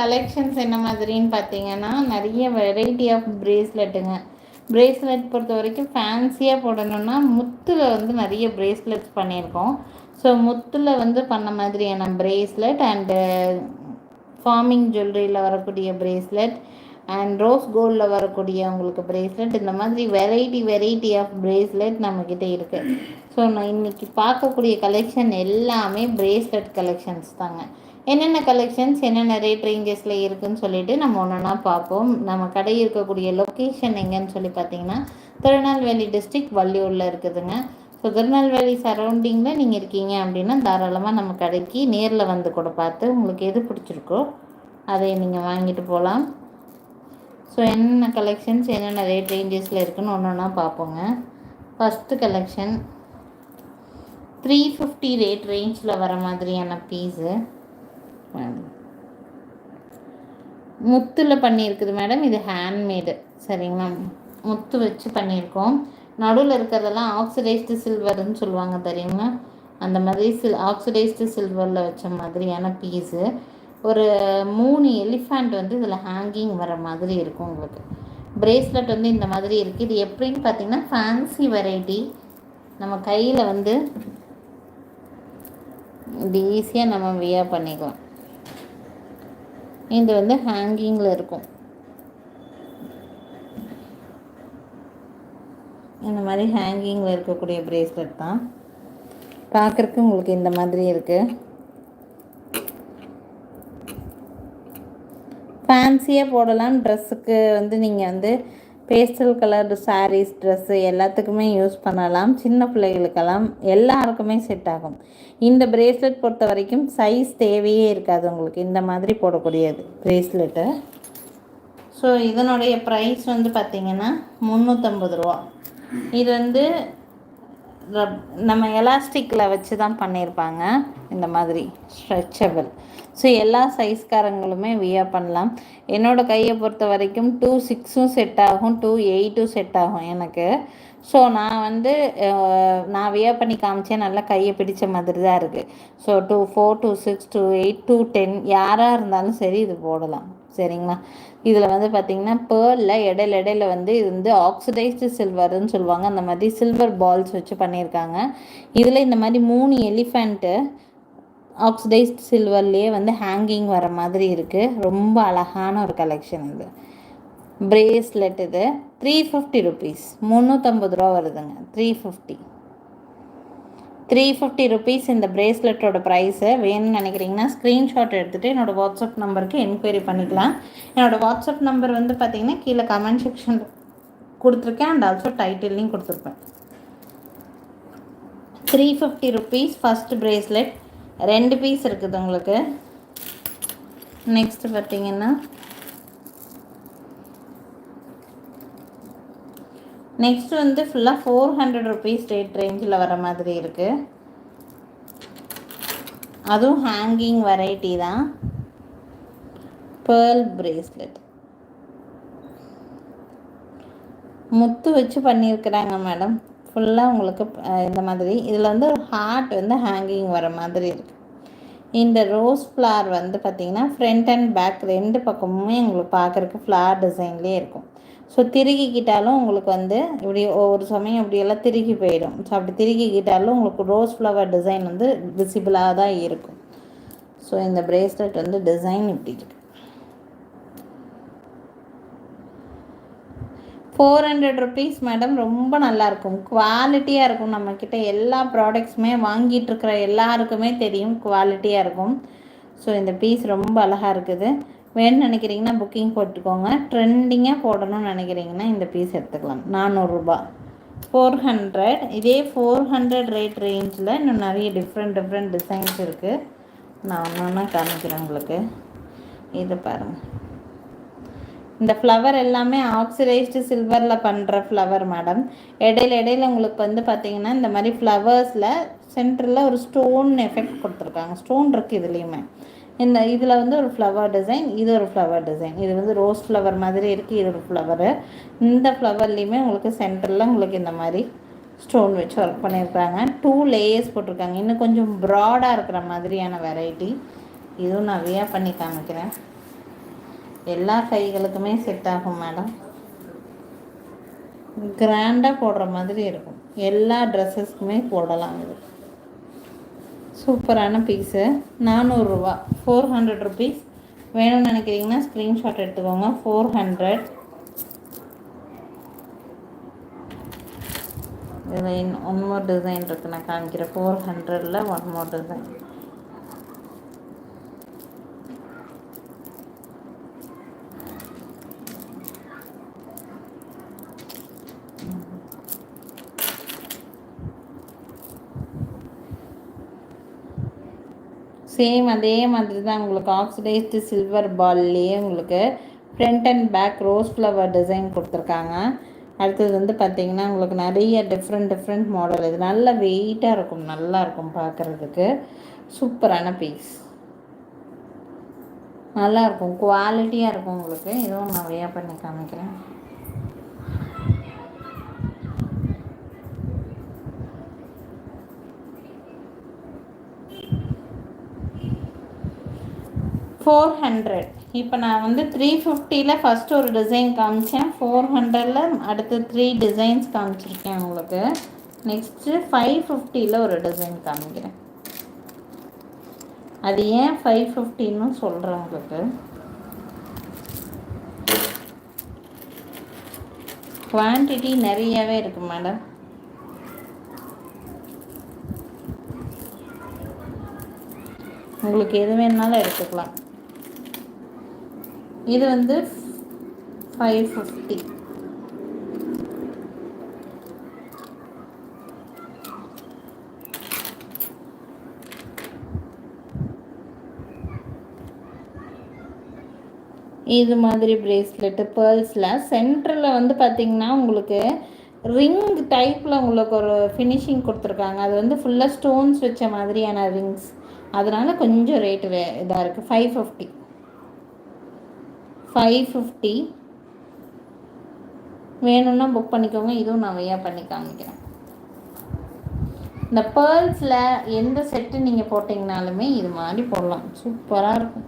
Collections என்ன மாதிரின்னு பார்த்தீங்கன்னா நிறைய வெரைட்டி ஆஃப் பிரேஸ்லெட்டுங்க ப்ரேஸ்லெட் பொறுத்த வரைக்கும் ஃபேன்சியாக போடணுன்னா முத்தில் வந்து நிறைய ப்ரேஸ்லெட்ஸ் பண்ணியிருக்கோம். ஸோ முத்தில் வந்து பண்ண மாதிரியான பிரேஸ்லெட் அண்டு ஃபார்மிங் ஜுவல்லரியில் வரக்கூடிய ப்ரேஸ்லெட் அண்ட் ரோஸ் கோல்டில் வரக்கூடிய உங்களுக்கு பிரேஸ்லெட் இந்த மாதிரி வெரைட்டி வெரைட்டி ஆஃப் பிரேஸ்லெட் நம்மக்கிட்ட இருக்குது ஸோ நான் இன்றைக்கி பார்க்கக்கூடிய கலெக்ஷன் எல்லாமே ப்ரேஸ்லெட் கலெக்ஷன்ஸ் தாங்க. என்னென்ன கலெக்ஷன்ஸ் என்னென்ன ரேட் ரேஞ்சஸில் இருக்குதுன்னு சொல்லிட்டு நம்ம ஒன்று ஒன்றா பார்ப்போம். நம்ம கடை இருக்கக்கூடிய லொக்கேஷன் எங்கேன்னு சொல்லி பார்த்தீங்கன்னா திருநெல்வேலி டிஸ்ட்ரிக்ட் வள்ளியூரில் இருக்குதுங்க. ஸோ திருநெல்வேலி சரௌண்டிங்கில் நீங்கள் இருக்கீங்க அப்படின்னா தாராளமாக நம்ம கடைக்கு நேரில் வந்து கூட பார்த்து உங்களுக்கு எது பிடிச்சிருக்கோ அதை நீங்கள் வாங்கிட்டு போகலாம். ஸோ என்னென்ன கலெக்ஷன்ஸ் என்னென்ன ரேட் ரேஞ்சஸில் இருக்குதுன்னு ஒன்று ஒன்றா பார்ப்போங்க. First collection three fifty rate ரேஞ்சில் வர மாதிரியான பீஸு முத்தில் பண்ணியிருக்குது மேடம் இது ஹேண்ட்மேடு சரிங்களா? முத்து வச்சு பண்ணியிருக்கோம். நடுவில் இருக்கிறதெல்லாம் ஆக்சிடைஸ்டு சில்வர்னு சொல்லுவாங்க தெரியுங்களா அந்த மாதிரி சில் ஆக்சிடைஸ்டு சில்வரில் வச்ச மாதிரியான பீஸு ஒரு மூணு எலிஃபண்ட் வந்து இதில் ஹேங்கிங் வர மாதிரி இருக்கும் உங்களுக்கு. பிரேஸ்லெட் வந்து இந்த மாதிரி இருக்குது இது எப்படின்னு பார்த்தீங்கன்னா ஃபேன்சி வெரைட்டி நம்ம கையில் வந்து இது ஈஸியாக நம்ம வியா பண்ணிக்கலாம். இது வந்து ஹேங்கிங்கில் இருக்கும். இந்த மாதிரி ஹேங்கிங்கில் இருக்கக்கூடிய ப்ரேஸ்லெட் தான். பார்க்குறக்கு உங்களுக்கு இந்த மாதிரி இருக்குது ஃபேன்சியாக போடலாம். ட்ரெஸ்ஸுக்கு வந்து நீங்கள் வந்து பேஸ்டல் கலர் சாரீஸ் ட்ரெஸ்ஸு எல்லாத்துக்குமே யூஸ் பண்ணலாம். சின்ன பிள்ளைகளுக்கெல்லாம் எல்லாருக்குமே செட் ஆகும். இந்த பிரேஸ்லெட் பொறுத்த வரைக்கும் சைஸ் தேவையே இருக்காது உங்களுக்கு. இந்த மாதிரி போடக்கூடியது பிரேஸ்லெட்டு ஸோ இதனுடைய ப்ரைஸ் வந்து பார்த்திங்கன்னா முந்நூற்றம்பது ரூபா. இது வந்து நம்ம எலாஸ்டிக்கில் வச்சு தான் பண்ணியிருப்பாங்க இந்த மாதிரி ஸ்ட்ரெச்சபிள். ஸோ எல்லா சைஸ்காரங்களுமே வியர் பண்ணலாம். என்னோடய கையை பொறுத்த வரைக்கும் டூ சிக்ஸும் செட் ஆகும் டூ எயிட்டும் செட் ஆகும் எனக்கு. ஸோ நான் வந்து நான் வியர் பண்ணி காமிச்சேன் நல்லா கையை பிடிச்ச மாதிரி தான் இருக்குது so two four two six two eight two ten யாராக இருந்தாலும் சரி இது போடலாம். சரிங்களா? இதில் வந்து பார்த்திங்கன்னா பேர்லில் இடையில இடையில வந்து இது வந்து ஆக்சிடைஸ்டு சில்வர்னு சொல்லுவாங்க. அந்த மாதிரி சில்வர் பால்ஸ் வச்சு பண்ணியிருக்காங்க. இதில் இந்த மாதிரி மூணு எலிஃபெண்ட்டு ஆக்சிடைஸ்ட் சில்வர்லேயே வந்து ஹேங்கிங் வர மாதிரி இருக்குது ரொம்ப அழகான ஒரு கலெக்ஷன் இது. பிரேஸ்லெட் இது. த்ரீ ஃபிஃப்டி ருபீஸ் முந்நூற்றம்பது ரூபா வருதுங்க. Three fifty three fifty rupees இந்த பிரேஸ்லெட்டோட ப்ரைஸை வேணும்னு நினைக்கிறீங்கன்னா ஸ்க்ரீன்ஷாட் எடுத்துகிட்டு என்னோடய வாட்ஸ்அப் நம்பருக்கு என்கொயரி பண்ணிக்கலாம். என்னோடய வாட்ஸ்அப் நம்பர் வந்து பார்த்திங்கன்னா கீழே கமெண்ட் செக்ஷன் கொடுத்துருக்கேன். அண்ட் ஆல்சோ டைட்டில்லையும் கொடுத்துருப்பேன். Three fifty rupees first bracelet ரெண்டு பீஸ் இருக்குது உங்களுக்கு. நெக்ஸ்ட்டு பார்த்தீங்கன்னா நெக்ஸ்ட் வந்து ஃபுல்லாக ஃபோர் ஹண்ட்ரட் ருபீஸ் ரேட் ரேஞ்சில் வர மாதிரி இருக்குது அதுவும் ஹேங்கிங் வெரைட்டி தான். பேர்ல் பிரேஸ்லெட் முத்து வச்சு பண்ணியிருக்கிறாங்க மேடம். ஃபுல்லாக உங்களுக்கு இந்த மாதிரி. இதில் வந்து ஒரு ஹார்ட் வந்து ஹேங்கிங் வர மாதிரி இருக்குது இந்த ரோஸ் ஃப்ளார் வந்து பார்த்திங்கன்னா ஃப்ரண்ட் அண்ட் பேக் ரெண்டு பக்கமுமே உங்களுக்கு பார்க்குறக்கு ஃப்ளார் டிசைன்லேயே இருக்கும். ஸோ திருகிக்கிட்டாலும் உங்களுக்கு வந்து இப்படி ஒரு சமயம் இப்படியெல்லாம் திருகி போயிடும். ஸோ அப்படி திருகிக்கிட்டாலும் உங்களுக்கு ரோஸ் ஃப்ளவர் டிசைன் வந்து விசிபிளாக தான் இருக்கும். ஸோ இந்த ப்ரேஸ்லெட் வந்து டிசைன் இப்படி இருக்குது ஃபோர் ஹண்ட்ரட் ருபீஸ் மேடம் ரொம்ப நல்லாயிருக்கும் குவாலிட்டியாக இருக்கும். நம்மக்கிட்ட எல்லா ப்ராடக்ட்ஸுமே வாங்கிட்டு இருக்கிற எல்லாருக்குமே தெரியும். குவாலிட்டியாக இருக்கும். ஸோ இந்த பீஸ் ரொம்ப அழகாக இருக்குது. வேணும்னு நினைக்கிறீங்கன்னா புக்கிங் போட்டுக்கோங்க. ட்ரெண்டிங்காக போடணும்னு நினைக்கிறீங்கன்னா இந்த பீஸ் எடுத்துக்கலாம். நானூறுரூபா ஃபோர் ஹண்ட்ரட் இதே ஃபோர் ஹண்ட்ரட் ரேட் ரேஞ்சில் இன்னும் நிறைய டிஃப்ரெண்ட் டிஃப்ரெண்ட் டிசைன்ஸ் இருக்குது நான் ஒன்று ஒன்றா காமிக்கிறேன் உங்களுக்கு. இது பாருங்கள் இந்த ஃப்ளவர் எல்லாமே ஆக்சிடைஸ்டு சில்வரில் பண்ணுற ஃப்ளவர் மேடம் இடையில இடையில உங்களுக்கு வந்து பார்த்திங்கன்னா இந்த மாதிரி ஃப்ளவர்ஸில் சென்டரில் ஒரு ஸ்டோன் எஃபெக்ட் கொடுத்துருக்காங்க. ஸ்டோன் இருக்குது இதுலேயுமே. இந்த இதில் வந்து ஒரு ஃப்ளவர் டிசைன் இது ஒரு ஃப்ளவர் டிசைன் இது வந்து ரோஸ் ஃப்ளவர் மாதிரி இருக்குது இது ஒரு ஃப்ளவரு இந்த ஃப்ளவர்லேயுமே உங்களுக்கு சென்டரில் உங்களுக்கு இந்த மாதிரி ஸ்டோன் வச்சு ஒர்க் பண்ணியிருக்காங்க. டூ லேயர்ஸ் போட்டிருக்காங்க. இன்னும் கொஞ்சம் ப்ராடாக இருக்கிற மாதிரியான வெரைட்டி இதுவும் நான் வியா பண்ணி காமிக்கிறேன். எல்லா கைகளுக்குமே செட் ஆகும் மேடம் கிராண்டாக போடுற மாதிரி இருக்கும். எல்லா ட்ரெஸ்ஸஸ்க்குமே போடலாம் இது. சூப்பரான பீஸு நானூறுரூவா. ஃபோர் ஹண்ட்ரட் ருபீஸ் வேணும்னு நினைக்கிறீங்கன்னா ஸ்க்ரீன்ஷாட் எடுத்துக்கோங்க. ஃபோர் ஹண்ட்ரட் இதில் ஒன் மோர் டிசைன் இருக்குது நான் காமிக்கிறேன். ஃபோர் ஹண்ட்ரடில் ஒன் மோர் டிசைன் சேம் அதே மாதிரி தான் உங்களுக்கு ஆக்சிடைஸ்டு சில்வர் பால்லேயே உங்களுக்கு front and back rose flower design கொடுத்துருக்காங்க. அடுத்தது வந்து பார்த்திங்கன்னா உங்களுக்கு நிறைய டிஃப்ரெண்ட் டிஃப்ரெண்ட் மாடல் இது நல்ல வெயிட்டாக இருக்கும். நல்லா இருக்கும் பார்க்குறதுக்கு சூப்பரான பீஸ் நல்லாயிருக்கும் குவாலிட்டியாக இருக்கும் உங்களுக்கு. இதுவும் நான் நிறையா பண்ணி காமிக்கிறேன். ஃபோர் ஹண்ட்ரட் இப்போ நான் வந்து த்ரீ ஃபிஃப்டியில் ஃபஸ்ட் ஒரு டிசைன் காமிச்சேன். ஃபோர் ஹண்ட்ரடில் அடுத்து த்ரீ டிசைன்ஸ் காமிச்சிருக்கேன் உங்களுக்கு. நெக்ஸ்ட்டு ஃபைவ் ஃபிஃப்டியில் ஒரு டிசைன் காமிக்கிறேன். அது ஏன் ஃபைவ் ஃபிஃப்டின்னு சொல்கிறேன் உங்களுக்கு. குவான்டிட்டி நிறையவே இருக்குது மேடம் உங்களுக்கு எது வேணாலும் எடுத்துக்கலாம். இது வந்து ஃபைவ் ஃபிஃப்டி இது மாதிரி ப்ரேஸ்லெட்டு பேர்ல்ஸில் சென்டரில் வந்து பார்த்திங்கன்னா உங்களுக்கு ரிங் டைப்பில் உங்களுக்கு ஒரு ஃபினிஷிங் கொடுத்துருக்காங்க. அது வந்து ஃபுல்லாக ஸ்டோன்ஸ் வச்ச மாதிரியான ரிங்ஸ் அதனால் கொஞ்சம் ரேட்டு இதாக இருக்குது ஃபைவ் ஃபிஃப்டி ஃபைவ் ஃபிஃப்டி வேணும்னா புக் பண்ணிக்கோங்க. இதுவும் நான் வெய்யா பண்ணி காமிக்கிறேன். இந்த பேர்ல்ஸில் எந்த செட்டு நீங்கள் போட்டிங்கனாலுமே இது மாதிரி போடலாம். சூப்பராக இருக்கும்.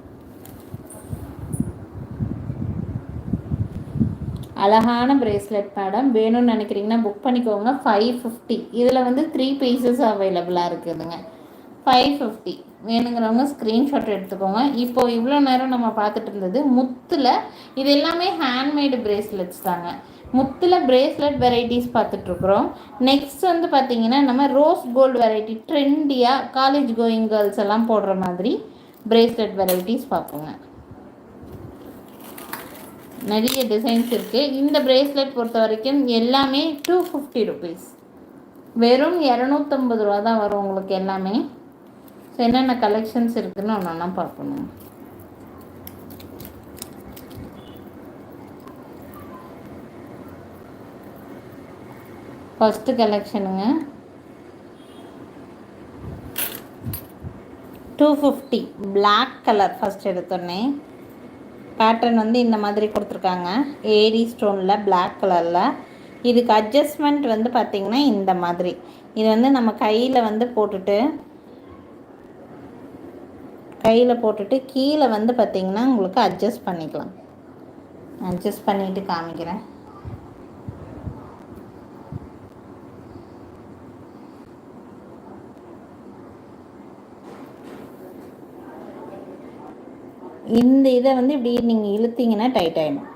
அழகான பிரேஸ்லெட் மேடம் வேணும்னு நினைக்கிறீங்கன்னா புக் பண்ணிக்கோங்க. ஃபைவ் ஃபிஃப்டி இதில் வந்து த்ரீ பீசஸ் அவைலபிளாக இருக்குதுங்க. ஃபைவ் ஃபிஃப்டி வேணுங்கிறவங்க ஸ்க்ரீன்ஷாட் எடுத்துக்கோங்க. இப்போ இவ்வளோ நேரம் நம்ம பார்த்துட்டு இருந்தது முத்தில் இது எல்லாமே ஹேண்ட்மேடு பிரேஸ்லெட்ஸ் தாங்க. முத்தில் பிரேஸ்லெட் வெரைட்டிஸ் பார்த்துட்ருக்குறோம் நெக்ஸ்ட் வந்து பார்த்திங்கன்னா நம்ம ரோஸ் கோல்டு வெரைட்டி ட்ரெண்டியாக காலேஜ் கோயிங் கேர்ள்ஸ் எல்லாம் போடுற மாதிரி பிரேஸ்லெட் வெரைட்டிஸ் பார்ப்போங்க. நிறைய டிசைன்ஸ் இருக்குது இந்த பிரேஸ்லெட் பொறுத்த வரைக்கும் எல்லாமே டூ ஃபிஃப்டி ருபீஸ் வெறும் இரநூத்தம்பது ரூபா தான் வரும் உங்களுக்கு எல்லாமே. என்னென்ன கலெக்ஷன்ஸ் இருக்குதுன்னு ஒன்றா பார்க்கணும் first கலெக்ஷனுங்க two fifty black colour first எடுத்தோடனே பேட்டர்ன் வந்து இந்த மாதிரி கொடுத்துருக்காங்க. ஏரி ஸ்டோனில் பிளாக் கலரில் இதுக்கு அட்ஜஸ்ட்மெண்ட் வந்து பார்த்திங்கன்னா இந்த மாதிரி. இது வந்து நம்ம கையில் வந்து போட்டுட்டு கையில் போட்டுட்டு கீழே வந்து பார்த்திங்கன்னா உங்களுக்கு அட்ஜஸ்ட் பண்ணிக்கலாம். அட்ஜஸ்ட் பண்ணிவிட்டு காமிக்கிறேன். இந்த இதை வந்து இப்படி நீங்கள் இழுத்தீங்கன்னா டைட் ஆகிடும்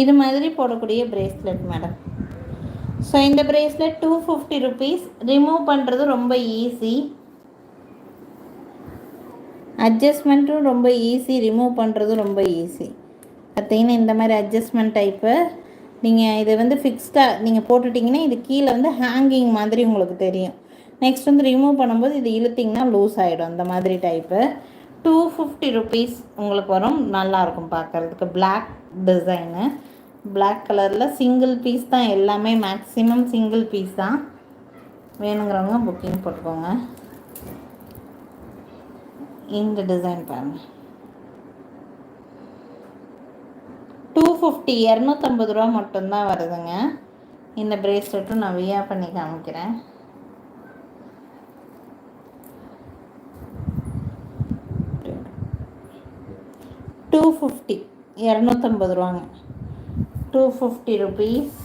இது மாதிரி போடக்கூடிய பிரேஸ்லெட் மேடம் ஸோ இந்த bracelet two fifty rupees remove பண்ணுறது ரொம்ப ஈஸி அட்ஜஸ்ட்மெண்ட்டும் ரொம்ப ஈஸி ரிமூவ் பண்ணுறதும் ரொம்ப ஈஸி பார்த்தீங்கன்னா இந்த மாதிரி அட்ஜஸ்ட்மெண்ட் டைப்பு நீங்கள் இதை வந்து ஃபிக்ஸ்டாக நீங்கள் போட்டுட்டிங்கன்னா இது கீழே வந்து ஹேங்கிங் மாதிரி உங்களுக்கு தெரியும். நெக்ஸ்ட் வந்து ரிமூவ் பண்ணும்போது இது இழுத்திங்கன்னா லூஸ் ஆகிடும் அந்த மாதிரி டைப்பு டூ ஃபிஃப்டி ருபீஸ் உங்களுக்கு வரும். நல்லாயிருக்கும் பார்க்குறதுக்கு. பிளாக் டிசைனு பிளாக் கலரில் சிங்கிள் பீஸ் தான் எல்லாமே மேக்ஸிமம் சிங்கிள் பீஸ் தான். வேணுங்கிறவங்க புக்கிங் போட்டுக்கோங்க. இந்த டிசைன் பாருங்கள் டூ ஃபிஃப்டி இரநூத்தம்பது ரூபா மட்டும்தான் வருதுங்க. இந்த ப்ரேஸ்லெட்டும் நான் வியா பண்ணி காமிக்கிறேன். டூ ஃபிஃப்டி இரநூத்தம்பது ரூபாங்க. டூ ஃபிஃப்டி ருபீஸ்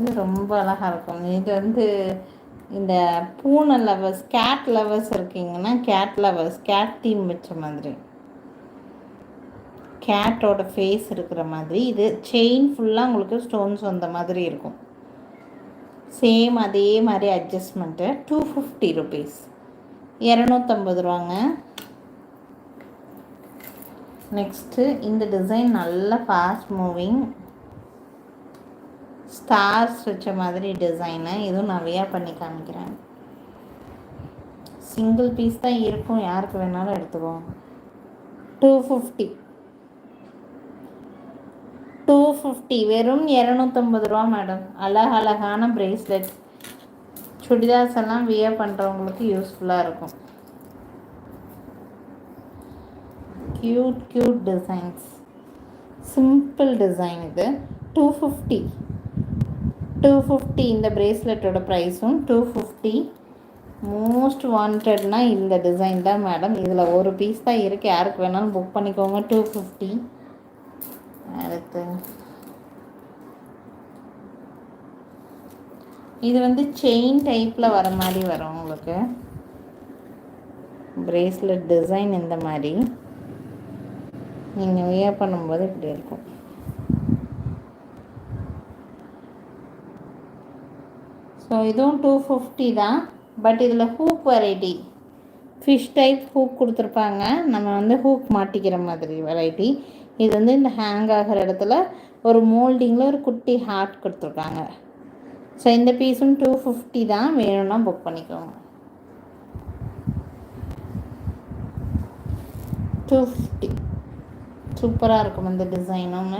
இது ரொம்ப அழகாக இருக்கும். இது வந்து இந்த பூனை லவர்ஸ் கேட் லவர்ஸ் இருக்கீங்கன்னா கேட் லவர்ஸ் கேட் தீம் வச்ச மாதிரி. கேட்டோட ஃபேஸ் இருக்கிற மாதிரி இது செயின் ஃபுல்லாக உங்களுக்கு ஸ்டோன்ஸ் வந்த மாதிரி இருக்கும். சேம் அதே மாதிரி அட்ஜஸ்ட்மெண்ட்டு டூ ஃபிஃப்டி ருபீஸ் இரநூத்தம்பது ரூபாங்க. நெக்ஸ்ட்டு இந்த டிசைன் நல்ல ஃபாஸ்ட் மூவிங் ஸ்டார்ஸ் வச்ச மாதிரி டிசைனு இதுவும் நிறையா பண்ணி காமிக்கிறேன். சிங்கிள் பீஸ் தான் இருக்கும். யாருக்கு வேணாலும் எடுத்துக்கோங்க டூ ஃபிஃப்டி டூ ஃபிஃப்டி வெறும் இரநூத்தம்பது ரூபா மேடம் அழகழகான ப்ரேஸ்லெட் சுடிதார்ஸ் எல்லாம் வியர் பண்ணுறவங்களுக்கு யூஸ்ஃபுல்லாக இருக்கும். Cute cute designs simple design இது. டூ ஃபிஃப்டி டூ ஃபிஃப்டி இந்த ப்ரேஸ்லெட்டோட ப்ரைஸும் டூ ஃபிஃப்டி மோஸ்ட் வாண்டட்னா இந்த டிசைன் தான் மேடம் இதில் ஒரு பீஸ் தான் இருக்குது யாருக்கு வேணாலும் புக் பண்ணிக்கோங்க டூ ஃபிஃப்டி அடுத்து இது வந்து செயின் டைப்பில் வர மாதிரி வரும் உங்களுக்கு. ப்ரேஸ்லெட் டிசைன் இந்த மாதிரி. நீங்கள் வியர் பண்ணும்போது இப்படி இருக்கும். ஸோ இதுவும் டூ ஃபிஃப்டி தான். பட் இதில் hook variety fish type hook கொடுத்துருப்பாங்க. நம்ம வந்து ஹூக் மாட்டிக்கிற மாதிரி வெரைட்டி இது வந்து இந்த ஹேங் ஆகிற இடத்துல ஒரு மோல்டிங்கில் ஒரு குட்டி ஹார்ட் கொடுத்துருக்காங்க. ஸோ இந்த பீஸும் டூ ஃபிஃப்டி தான் வேணும்னா புக் பண்ணிக்கோங்க. டூ ஃபிஃப்டி சூப்பராக இருக்கும் இந்த டிசைனும்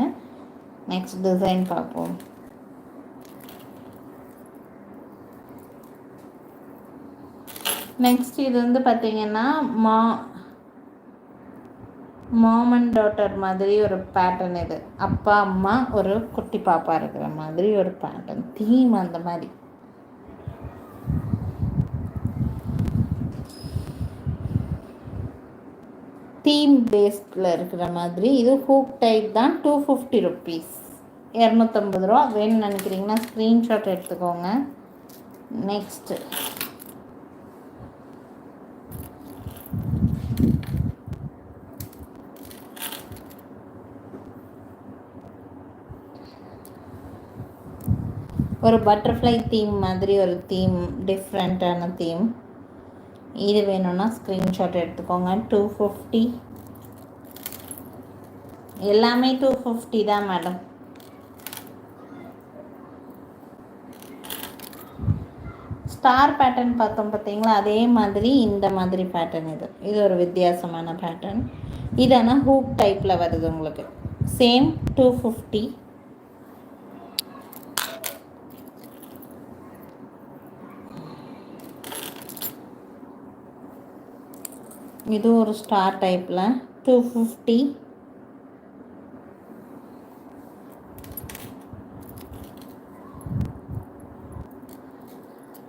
நெக்ஸ்ட் டிசைன் பார்ப்போம். நெக்ஸ்ட் இது வந்து பார்த்திங்கன்னா மா மாம் அண்ட் டாட்டர் மாதிரி ஒரு பேட்டர்ன் இது. அப்பா அம்மா ஒரு குட்டி பாப்பா இருக்கிற மாதிரி ஒரு பேட்டர்ன் தீம் அந்த மாதிரி. தீம் பேஸ்டில் இருக்கிற மாதிரி இது ஹூக் டைப் தான் டூ ஃபிஃப்டி ருப்பீஸ் இரநூத்தம்பது ரூபா. வேணும்னு நினைக்கிறீங்கன்னா ஸ்க்ரீன்ஷாட் எடுத்துக்கோங்க. நெக்ஸ்ட்டு ஒரு பட்டர்ஃப்ளை தீம் மாதிரி ஒரு தீம் டிஃப்ரெண்ட்டான தீம் இது வேணும்னா ஸ்க்ரீன்ஷாட் எடுத்துக்கோங்க. டூ ஃபிஃப்டி எல்லாமே டூ ஃபிஃப்டி தான் மேடம் ஸ்டார் பேட்டர்ன் பார்த்தோம் பார்த்தீங்களா? அதே மாதிரி இந்த மாதிரி பேட்டர்ன் இது. இது ஒரு வித்தியாசமான பேட்டர்ன் இது ஆனால் ஹூக் டைப்பில் வருது உங்களுக்கு. சேம் டூ ஃபிஃப்டி இது ஒரு ஸ்டார் டைப்பில். டூ ஃபிஃப்டி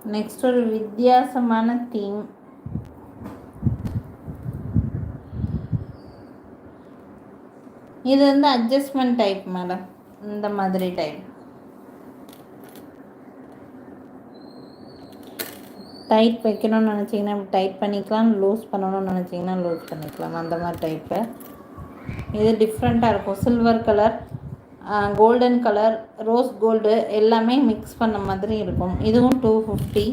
நெக்ஸ்ட் ஒரு வித்தியாசமான தீம் இது வந்து அட்ஜஸ்ட்மெண்ட் டைப் மேடம் இந்த மாதிரி டைப் டைட் வைக்கணும்னு நினச்சிங்கன்னா டைட் பண்ணிக்கலாம் லூஸ் பண்ணணும்னு நினச்சிங்கன்னா லூஸ் பண்ணிக்கலாம். அந்த மாதிரி டைப்பு இது டிஃப்ரெண்ட்டாக இருக்கும். Silver colour golden colour rose gold எல்லாமே மிக்ஸ் பண்ண மாதிரி இருக்கும். இதுவும் டூ ஃபிஃப்டி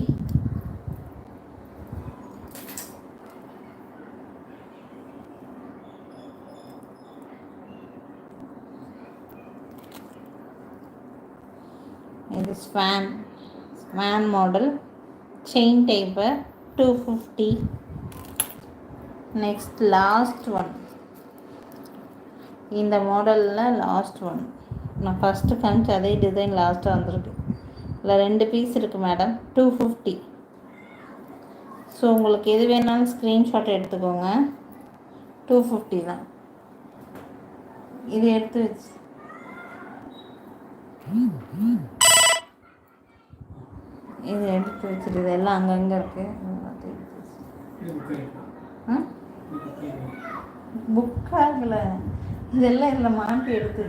இது swan swan model chain type two fifty next last one இந்த மாடலில் லாஸ்ட் ஒன் நான் ஃபஸ்ட்டு காமிச்சு அதே டிசைன் லாஸ்ட்டாக வந்திருக்கு. இல்லை ரெண்டு பீஸ் இருக்குது மேடம் டூ ஃபிஃப்டி ஸோ உங்களுக்கு எது வேணாலும் ஸ்க்ரீன்ஷாட் எடுத்துக்கோங்க. டூ ஃபிஃப்டி தான். இது எடுத்து வச்சு. இது எடுத்து வச்சுட்டு இதெல்லாம் அங்கங்கே இருக்குது புக்காகல இதெல்லாம் இதில் மாட்டி எடுத்து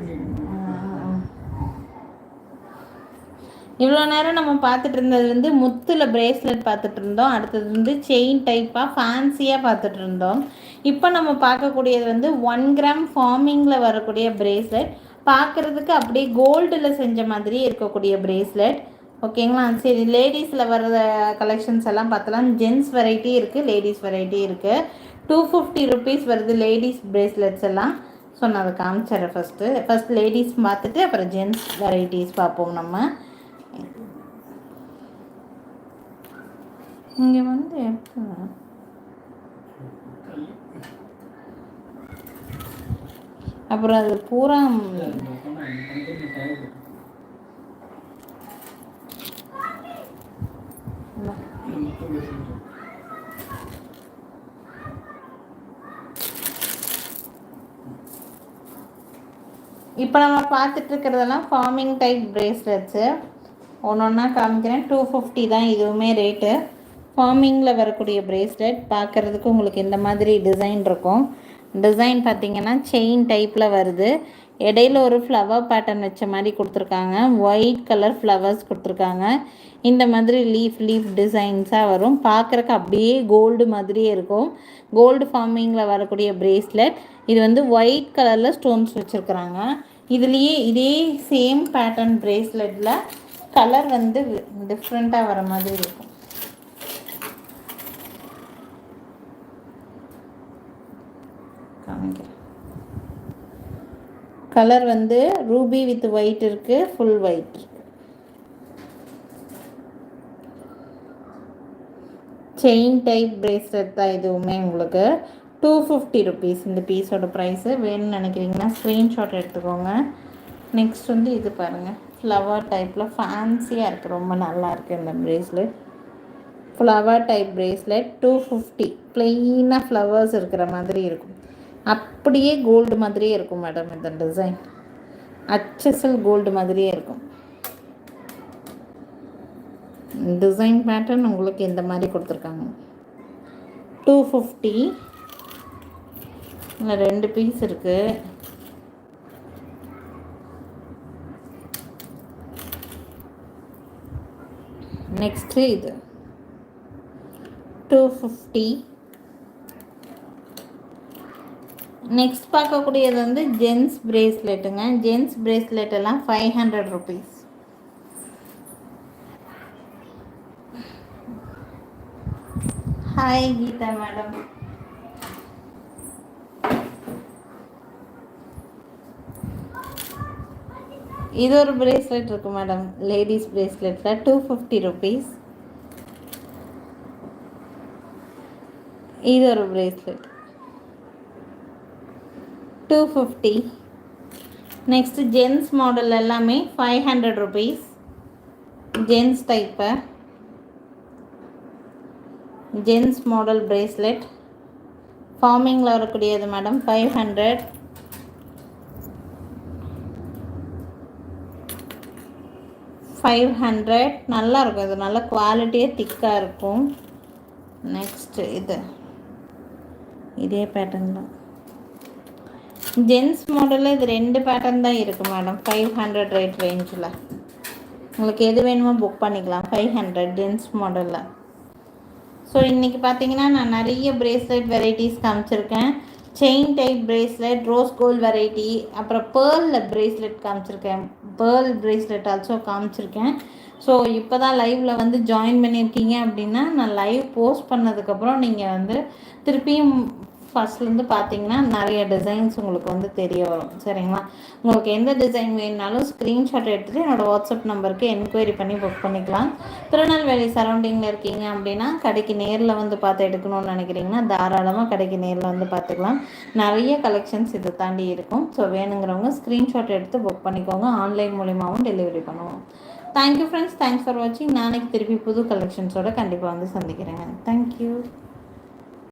இவ்வளோ நேரம் நம்ம பார்த்துட்டு இருந்தது வந்து முத்தில் பிரேஸ்லெட் பார்த்துட்டு இருந்தோம். அடுத்தது வந்து செயின் டைப்பாக ஃபேன்சியாக பார்த்துட்டு இருந்தோம். இப்போ நம்ம பார்க்கக்கூடியது வந்து ஒன் கிராம் ஃபார்மிங்கில் வரக்கூடிய பிரேஸ்லெட் பார்க்குறதுக்கு அப்படியே கோல்டில் செஞ்ச மாதிரி இருக்கக்கூடிய பிரேஸ்லெட் ஓகேங்களா? சரி லேடிஸில் வர்ற கலெக்ஷன்ஸ் எல்லாம் பார்த்தலாம் ஜென்ஸ் வெரைட்டி இருக்குது லேடிஸ் வெரைட்டி இருக்குது டூ ஃபிஃப்டி ருபீஸ் வருது லேடிஸ் பிரேஸ்லெட்ஸ் எல்லாம். ஸோ நான் அதை காமிச்சிட்றேன் ஃபஸ்ட்டு ஃபஸ்ட் லேடிஸ் பார்த்துட்டு அப்புறம் ஜென்ஸ் வெரைட்டிஸ் பார்ப்போம் நம்ம. இங்கே வந்து எடுத்து அப்புறம் அது பூரா இப்போ நம்ம பார்த்துட்டு இருக்கிறதெல்லாம் ஃபார்மிங் டைப் பிரேஸ்லெட்ஸு ஒன்று ஒன்றா காமிக்கிறேன். டூ ஃபிஃப்டி தான் இதுவுமே ரேட்டு ஃபார்மிங்கில் வரக்கூடிய பிரேஸ்லெட் பார்க்குறதுக்கு உங்களுக்கு இந்த மாதிரி டிசைன் இருக்கும். டிசைன் பார்த்திங்கன்னா செயின் டைப்பில் வருது. இடையில ஒரு ஃப்ளவர் பேட்டர்ன் வச்ச மாதிரி கொடுத்துருக்காங்க. ஒயிட் கலர் ஃப்ளவர்ஸ் கொடுத்துருக்காங்க. இந்த மாதிரி லீஃப் லீஃப் டிசைன்ஸாக வரும். பார்க்குறக்கு அப்படியே கோல்டு மாதிரியே இருக்கும். கோல்டு ஃபார்மிங்கில் வரக்கூடிய பிரேஸ்லெட் இது வந்து ஒயிட் கலரில் ஸ்டோன்ஸ் வச்சுருக்குறாங்க. இதுலேயே இதே சேம் பேட்டர்ன் பிரேஸ்லெட்டில் கலர் வந்து டிஃப்ரெண்ட்டாக வர மாதிரி இருக்கும் காமிக்கிறேன் கலர் வந்து ரூபி வித் ஒயிட் இருக்குது ஃபுல் ஒயிட் இருக்குது செயின் டைப் பிரேஸ்லெட் தான் இதுவுமே உங்களுக்கு. டூ ஃபிஃப்டி ருபீஸ் இந்த பீஸோட ப்ரைஸு வேணும்னு நினைக்கிறீங்கன்னா ஸ்க்ரீன்ஷாட் எடுத்துக்கோங்க. நெக்ஸ்ட் வந்து இது பாருங்கள் ஃப்ளவர் டைப்பில் ஃபேன்சியாக இருக்குது ரொம்ப நல்லா இருக்குது இந்த bracelet flower type bracelet two fifty ப்ளெயினாக flowers இருக்கிற மாதிரி இருக்கும். அப்படியே கோல்டு மாதிரியே இருக்கும் மேடம் இந்த டிசைன் அச்சசல் கோல்டு மாதிரியே இருக்கும். டிசைன் பேட்டர்ன் உங்களுக்கு இந்த மாதிரி கொடுத்துருக்காங்க. டூ ஃபிஃப்டி ரெண்டு பீஸ் இருக்குது நெக்ஸ்ட்டு இது. டூ ஃபிஃப்டி நெக்ஸ்ட் பார்க்கக்கூடியது வந்து ஜென்ஸ் பிரேஸ்லெட்டுங்க ஜென்ஸ் பிரேஸ்லெட் எல்லாம் five hundred rupees hi Geetha madam. இது ஒரு பிரேஸ்லெட் இருக்குது மேடம். லேடிஸ் பிரேஸ்லெட்டில் டூ ஃபிஃப்டி ருபீஸ் இது ஒரு bracelet two fifty next gents model எல்லாமே five hundred rupees gents type gents model bracelet ஃபார்மிங்கில் வரக்கூடியது madam five hundred five hundred நல்லா இருக்கும். இது நல்ல குவாலிட்டியே திக்காக இருக்கும். நெக்ஸ்ட்டு இது. இதே பேட்டர்ன் தான். ஜென்ஸ் மாடலில் இது ரெண்டு பேட்டர்ன் தான் இருக்குது மேடம் ஃபைவ் ஹண்ட்ரட் ரேட் ரேஞ்சில் உங்களுக்கு எது வேணுமோ புக் பண்ணிக்கலாம் ஃபைவ் ஹண்ட்ரட் ஜென்ஸ் மாடலில் ஸோ இன்றைக்கி பார்த்தீங்கன்னா நான் நிறைய ப்ரேஸ்லெட் வெரைட்டிஸ் காமிச்சிருக்கேன். Chain type bracelet rose gold variety அப்புறம் பேர்லில் ப்ரேஸ்லெட் காமிச்சிருக்கேன். பேர்ல் ப்ரேஸ்லெட் ஆல்சோ காமிச்சிருக்கேன். ஸோ இப்போ தான் லைவில் வந்து ஜாயின் பண்ணியிருக்கீங்க அப்படின்னா நான் லைவ் போஸ்ட் பண்ணதுக்கப்புறம் நீங்கள் வந்து திருப்பியும் ஃபஸ்ட்லேருந்து பார்த்தீங்கன்னா நிறைய டிசைன்ஸ் உங்களுக்கு வந்து தெரிய வரும். சரிங்களா? உங்களுக்கு எந்த டிசைன் வேணுனாலும் ஸ்க்ரீன்ஷாட் எடுத்துகிட்டு என்னோடய வாட்ஸ்அப் நம்பருக்கு என்கொயரி பண்ணி புக் பண்ணிக்கலாம். திருநெல்வேலி சரௌண்டிங்கில் இருக்கீங்க அப்படின்னா கடைக்கு நேரில் வந்து பார்த்து எடுக்கணும்னு நினைக்கிறீங்கன்னா தாராளமாக கடைக்கு நேரில் வந்து பார்த்துக்கலாம். நிறைய கலெக்ஷன்ஸ் இதை தாண்டி இருக்கும். ஸோ வேணுங்கிறவங்க ஸ்க்ரீன்ஷாட் எடுத்து புக் பண்ணிக்கோங்க. ஆன்லைன் மூலியமாகவும் டெலிவரி பண்ணுவோம். தேங்க்யூ ஃப்ரெண்ட்ஸ் தேங்க்ஸ் ஃபார் வாட்சிங் நாளைக்கு திருப்பி புது கலெக்ஷன்ஸோட கண்டிப்பாக வந்து சந்திக்கிறேங்க. தேங்க்யூ